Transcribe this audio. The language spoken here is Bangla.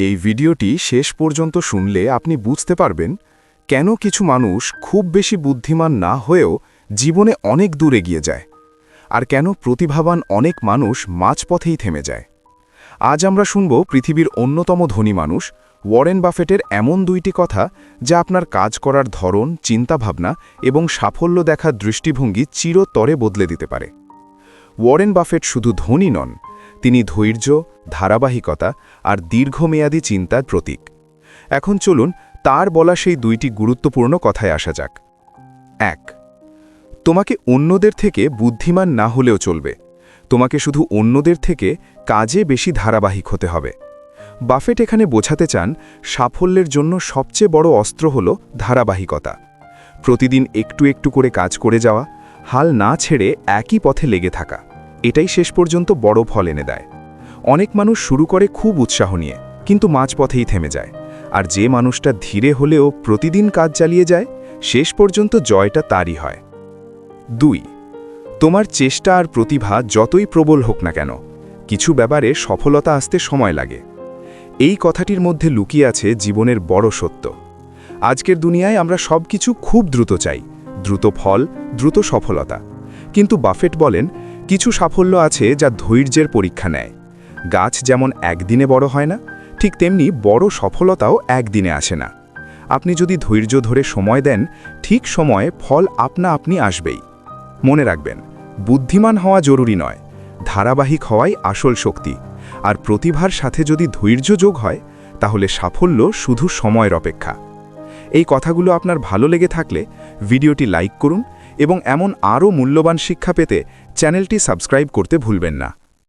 এই ভিডিওটি শেষ পর্যন্ত শুনলে আপনি বুঝতে পারবেন কেন কিছু মানুষ খুব বেশি বুদ্ধিমান না হয়েও জীবনে অনেক দূর এগিয়ে যায়, আর কেন প্রতিভাবান অনেক মানুষ মাঝপথেই থেমে যায়। আজ আমরা শুনব পৃথিবীর অন্যতম ধনী মানুষ, ওয়ারেন বাফেটের এমন দুইটি কথা যা আপনার কাজ করার ধরন, চিন্তাভাবনা এবং সাফল্য দেখার দৃষ্টিভঙ্গি চিরতরে বদলে দিতে পারে। ওয়ারেন বাফেট শুধু ধনী নন তিনি ধৈর্য, ধারাবাহিকতা আর দীর্ঘমেয়াদী চিন্তার প্রতীক। এখন চলুন তার বলা সেই দুইটি গুরুত্বপূর্ণ কথায় আসা যাক। এক, তোমাকে অন্যদের থেকে বুদ্ধিমান না হলেও চলবে। তোমাকে শুধু অন্যদের থেকে কাজে বেশি ধারাবাহিক হতে হবে। বাফেট এখানে বোঝাতে চান, সাফল্যের জন্য সবচেয়ে বড় অস্ত্র হল ধারাবাহিকতা। প্রতিদিন একটু একটু করে কাজ করে যাওয়া, হাল না ছেড়ে একই পথে লেগে থাকা। এটাই শেষ পর্যন্ত বড় ফল এনে দেয়। অনেক মানুষ শুরু করে খুব উৎসাহ নিয়ে, কিন্তু মাঝপথেই থেমে যায়। আর যে মানুষটা ধীরে হলেও প্রতিদিন কাজ চালিয়ে যায়, শেষ পর্যন্ত জয়টা তারই হয়। দুই, তোমার চেষ্টা আর প্রতিভা যতই প্রবল হোক না কেন, কিছু ব্যাপারে সফলতা আসতে সময় লাগে। এই কথাটির মধ্যে লুকিয়ে আছে জীবনের বড় সত্য। আজকের দুনিয়ায় আমরা সব কিছু খুব দ্রুত চাই, দ্রুত ফল, দ্রুত সফলতা। কিন্তু বাফেট বলেন কিছু সাফল্য আছে যা ধৈর্যের পরীক্ষা নেয়। গাছ যেমন একদিনে বড় হয় না, ঠিক তেমনি বড় সফলতাও একদিনে আসে না। আপনি যদি ধৈর্য ধরে সময় দেন, ঠিক সময়ে ফল আপনা আপনি আসবেই। মনে রাখবেন, বুদ্ধিমান হওয়া জরুরি নয়, ধারাবাহিক হওয়াই আসল শক্তি। আর প্রতিভার সাথে যদি ধৈর্য যোগ হয়, তাহলে সাফল্য শুধু সময়ের অপেক্ষা। এই কথাগুলো আপনার ভালো লেগে থাকলে ভিডিওটি লাইক করুন এবং এমন আরও মূল্যবান শিক্ষা পেতে চ্যানেলটি সাবস্ক্রাইব করতে ভুলবেন না।